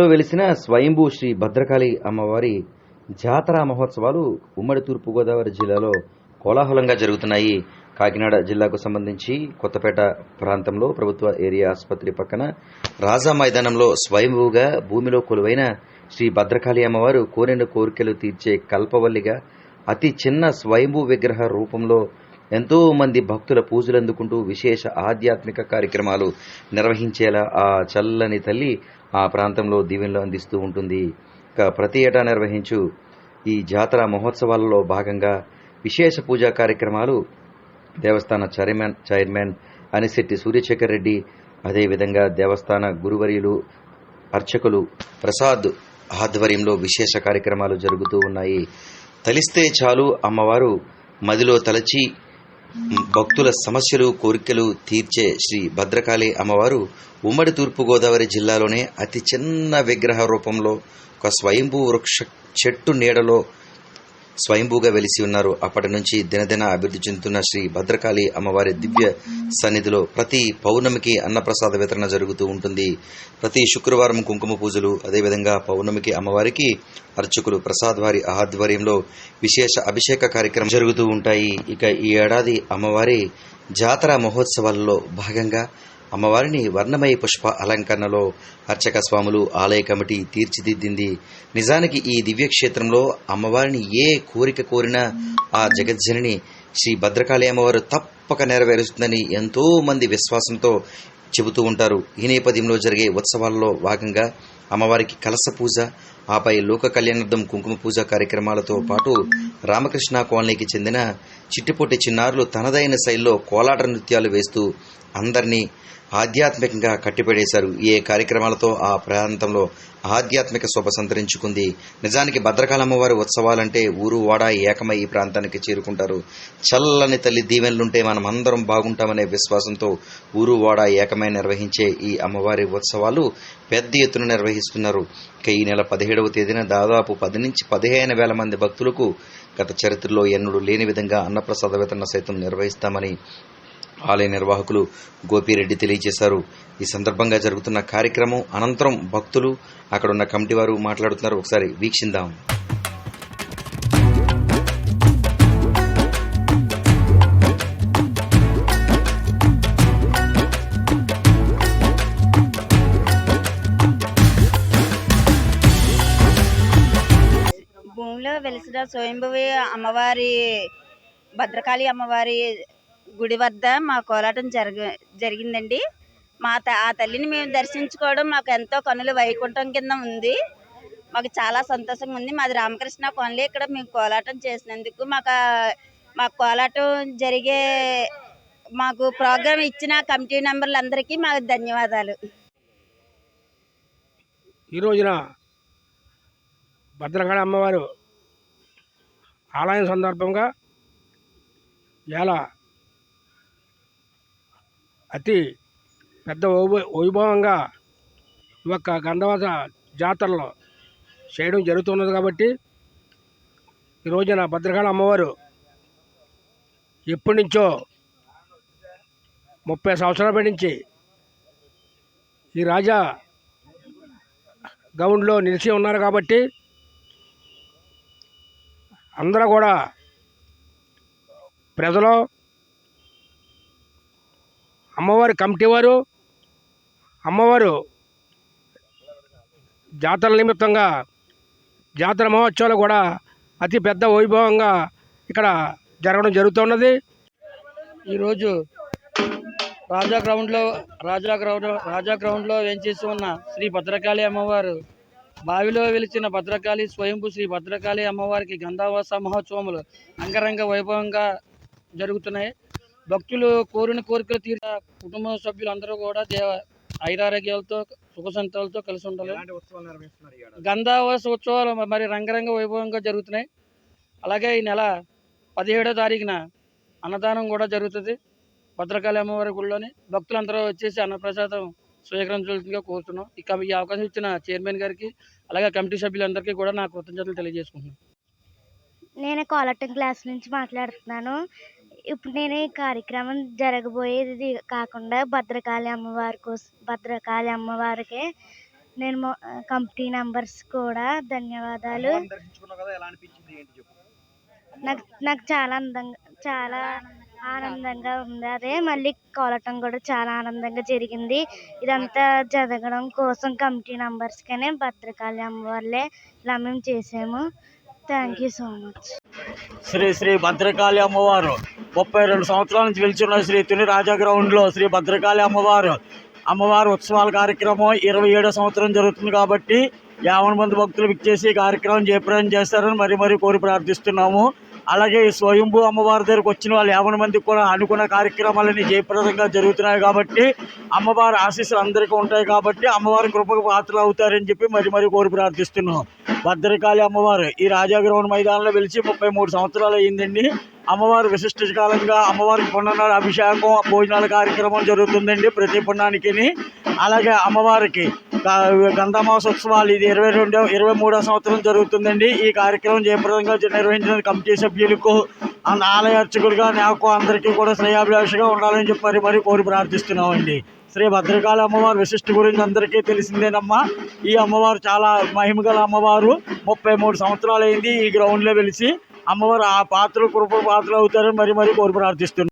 భూమిలో వెలిసిన స్వయంభూ శ్రీ భద్రకాళి అమ్మవారి జాతర మహోత్సవాలు ఉమ్మడి తూర్పుగోదావరి జిల్లాలో కోలాహలంగా జరుగుతున్నాయి. కాకినాడ జిల్లాకు సంబంధించి కొత్తపేట ప్రాంతంలో ప్రభుత్వ ఏరియా ఆసుపత్రి పక్కన రాజా మైదానంలో స్వయంభూగా భూమిలో కొలువైన శ్రీ భద్రకాళి అమ్మవారు కోరిన కోరికలు తీర్చే కల్పవల్లిగా అతి చిన్న స్వయంభూ విగ్రహ రూపంలో ఎంతో మంది భక్తుల పూజలు అందుకుంటూ విశేష ఆధ్యాత్మిక కార్యక్రమాలు నిర్వహించేలా ఆ చల్లని తల్లి ఆ ప్రాంతంలో దీవెనలు అందిస్తూ ఉంటుంది. ఇక ప్రతి ఏటా నిర్వహించు ఈ జాతర మహోత్సవాలలో భాగంగా విశేష పూజా కార్యక్రమాలు దేవస్థాన చైర్మన్ చైర్మన్ అనిశెట్టి సూర్యశేఖర్ రెడ్డి అదేవిధంగా దేవస్థాన గురువర్యులు అర్చకులు ప్రసాద్ ఆధ్వర్యంలో విశేష కార్యక్రమాలు జరుగుతూ ఉన్నాయి. తలిస్తే చాలు అమ్మవారు మదిలో తలచి భక్తుల సమస్యలు కోరికలు తీర్చే శ్రీ భద్రకాళి అమ్మవారు ఉమ్మడి తూర్పుగోదావరి జిల్లాలోనే అతి చిన్న విగ్రహ రూపంలో ఒక స్వయంభూ వృక్ష చెట్టు నీడలో స్వయంభూగా వెలిసి ఉన్నారు. అప్పటి నుంచి దినదిన అభివృద్ధి చెందుతున్న శ్రీ భద్రకాళి అమ్మవారి దివ్య సన్నిధిలో ప్రతి పౌర్ణమికి అన్నప్రసాద వితరణ జరుగుతూ ఉంటుంది. ప్రతి శుక్రవారం కుంకుమ పూజలు అదేవిధంగా పౌర్ణమికి అమ్మవారికి అర్చకులు ప్రసాద్ వారి ఆధ్వర్యంలో విశేష అభిషేక కార్యక్రమం జరుగుతూ ఉంటాయి. ఇక ఈ ఏడాది అమ్మవారి జాతర మహోత్సవాలలో భాగంగా అమ్మవారిని వర్ణమయ పుష్ప అలంకరణలో అర్చక స్వాములు ఆలయ కమిటీ తీర్చిదిద్దింది. నిజానికి ఈ దివ్యక్షేత్రంలో అమ్మవారిని ఏ కోరిక కోరినా ఆ జగజ్జనని శ్రీ భద్రకాళి అమ్మవారు తప్పక నెరవేరుస్తుందని ఎంతో మంది విశ్వాసంతో చెబుతూ ఉంటారు. ఈ నేపథ్యంలో జరిగే ఉత్సవాల్లో భాగంగా అమ్మవారికి కలస పూజ ఆపై లోక కళ్యాణార్థం కుంకుమ పూజ కార్యక్రమాలతో పాటు రామకృష్ణ కాలనీకి చెందిన చిట్టిపొట్టి చిన్నారులు తనదైన శైలిలో కోలాట నృత్యాలు వేస్తూ అందరినీ ఆధ్యాత్మికంగా కట్టిపడేశారు. ఏ కార్యక్రమాలతో ఆ ప్రాంతంలో ఆధ్యాత్మిక శోభ సంతరించుకుంది? నిజానికి భద్రకాళమ్మ వారి ఉత్సవాలంటే ఊరు వాడ ఏకమై ఈ ప్రాంతానికి చేరుకుంటారు. చల్లని తల్లి దీవెనలుంటే మనం అందరం బాగుంటామనే విశ్వాసంతో ఊరు వాడ ఏకమై నిర్వహించే ఈ అమ్మవారి ఉత్సవాలు పెద్ద ఎత్తున నిర్వహిస్తున్నారు. ఇక ఈ నెల పదిహేడవ తేదీన దాదాపు పది నుంచి పదిహేను వేల మంది భక్తులకు గత చరిత్రలో ఎన్నడూ లేని విధంగా అన్నప్రసాద వితరణ సైతం నిర్వహిస్తామని ఆలయ నిర్వాహకులు గోపిరెడ్డి తెలియజేశారు. ఈ సందర్భంగా జరుగుతున్న కార్యక్రమం అనంతరం భక్తులు అక్కడున్న కమిటీ వారు మాట్లాడుతున్నారు. ఒకసారి వీక్షిందాం. భూమిలో వెలిసిన స్వయంభవి అమ్మవారి భద్రకాళి అమ్మవారి గుడి వద్ద మా కోలాటం జరగ జరిగిందండి. మా త ఆ తల్లిని మేము దర్శించుకోవడం మాకు ఎంతో కనులు వైకుంఠం కింద ఉంది. మాకు చాలా సంతోషంగా ఉంది. మాది రామకృష్ణ కొనలే. ఇక్కడ మేము కోలాటం చేసినందుకు మాకు మా కోలాటం జరిగే మాకు ప్రోగ్రాం ఇచ్చిన కమిటీ మెంబర్లందరికీ మాకు ధన్యవాదాలు. ఈ రోజున భద్రకాళి అమ్మవారు ఆలయం సందర్భంగా ఇలా అతి పెద్ద వైభవంగా ఈ యొక్క గంధవత జాతరలో చేయడం జరుగుతున్నది కాబట్టి ఈ రోజున భద్రకాళి అమ్మవారు ఎప్పటి నుంచో ముప్పై సంవత్సరాల నుంచి ఈ రాజా గౌండ్లో నిలిచి ఉన్నారు కాబట్టి అందరూ కూడా ప్రజలు అమ్మవారి కమిటీ వారు అమ్మవారు జాతర నిమిత్తంగా జాతర మహోత్సవాలు కూడా అతి పెద్ద వైభవంగా ఇక్కడ జరగడం జరుగుతున్నది. ఈరోజు రాజా గ్రౌండ్లో రాజా గ్రౌండ్ రాజా గ్రౌండ్లో వెంచేసి ఉన్న శ్రీ భద్రకాళి అమ్మవారు బావిలో వెలిచిన భద్రకాళి స్వయంభు శ్రీ భద్రకాళి అమ్మవారికి గంధావాస మహోత్సవములు అంగరంగ వైభవంగా జరుగుతున్నాయి. భక్తులు కోరిన కోరికలు తీర్చ కుటుంబ సభ్యులందరూ కూడా దేవ ఐరారోగ్యాలతో సుఖ సంతాలతో కలిసి ఉండాలి. గంధావాస ఉత్సవాలు మరి రంగరంగ వైభవంగా జరుగుతున్నాయి. అలాగే ఈ నెల పదిహేడో తారీఖున అన్నదానం కూడా జరుగుతుంది. భద్రకాళి అమ్మవారి గుడిలోని భక్తులందరూ వచ్చేసి అన్నప్రసాదం స్వీకరించవలసిందిగా కోరుతున్నాం. ఈ కమి- ఈ అవకాశం ఇచ్చిన చైర్మన్ గారికి అలాగే కమిటీ సభ్యులందరికీ కూడా నా కృతజ్ఞతలు తెలియజేసుకుంటున్నాను. నేను కోలాటం క్లాస్ నుంచి మాట్లాడుతున్నాను. ఇప్పుడు నేను ఈ కార్యక్రమం జరగబోయేది కాకుండా భద్రకాళి అమ్మవారి కోసం భద్రకాళి అమ్మవారికి నేను కమిటీ మెంబర్స్ కూడా ధన్యవాదాలు. నాకు నాకు చాలా అందంగా చాలా ఆనందంగా ఉంది. అదే మళ్ళీ కోలటం కూడా చాలా ఆనందంగా జరిగింది. ఇదంతా జరగడం కోసం కమిటీ మెంబర్స్గానే భద్రకాళి అమ్మవార్లే ఇలా మేము చేసాము. Thank you so much Shri Shri Bhadrakali అమ్మవారు. ముప్పై రెండు సంవత్సరాల నుంచి వెళ్తున్న శ్రీ తుని రాజా గ్రౌండ్లో శ్రీ భద్రకాళి అమ్మవారు. అమ్మవారి ఉత్సవాల కార్యక్రమం ఇరవై ఏడో సంవత్సరం జరుగుతుంది కాబట్టి యావన మంది భక్తులు విచ్చేసి కార్యక్రమం జయప్రదం చేస్తారని మరి మరీ కోరి ప్రార్థిస్తున్నాము. అలాగే ఈ స్వయంభూ అమ్మవారి దగ్గరకు వచ్చిన వాళ్ళు యాభై మందికి కూడా అనుకున్న కార్యక్రమాలన్నీ జయప్రదంగా జరుగుతున్నాయి కాబట్టి అమ్మవారి ఆశీస్సులు అందరికీ ఉంటాయి కాబట్టి అమ్మవారి కృపకు పాత్రలు అవుతారని చెప్పి మరి మరి కోరి ప్రార్థిస్తున్నాం. భద్రకాళి అమ్మవారు ఈ రాజాగ్రహణ మైదానంలో వెలిచి ముప్పై మూడు సంవత్సరాలు అయ్యిందండి అమ్మవారు విశిష్ట కాలంగా అమ్మవారికి పున్ననాడు అభిషేకం భోజనాల కార్యక్రమం జరుగుతుందండి ప్రతి పుణ్యానికి అలాగే అమ్మవారికి గంధమాసోత్సవాలు ఇది ఇరవై రెండో ఇరవై మూడో సంవత్సరం జరుగుతుందండి. ఈ కార్యక్రమం జయప్రదంగా నిర్వహించిన కమిటీ సభ్యులకు ఆలయ అర్చకులుగా నాకు అందరికీ కూడా శ్రేయాభిలాషగా ఉండాలని చెప్పి మరి కోరి ప్రార్థిస్తున్నామండి. శ్రీ భద్రకాళి అమ్మవారి విశిష్ట గురించి అందరికీ తెలిసిందేనమ్మా. ఈ అమ్మవారు చాలా మహిమగల అమ్మవారు. ముప్పై మూడు సంవత్సరాలు అయింది ఈ గ్రౌండ్లో వెలిసి అమ్మవారు ఆ పాత్ర కృప పాత్రలు అవుతారని మరి మరి కోరి ప్రార్థిస్తున్నాం.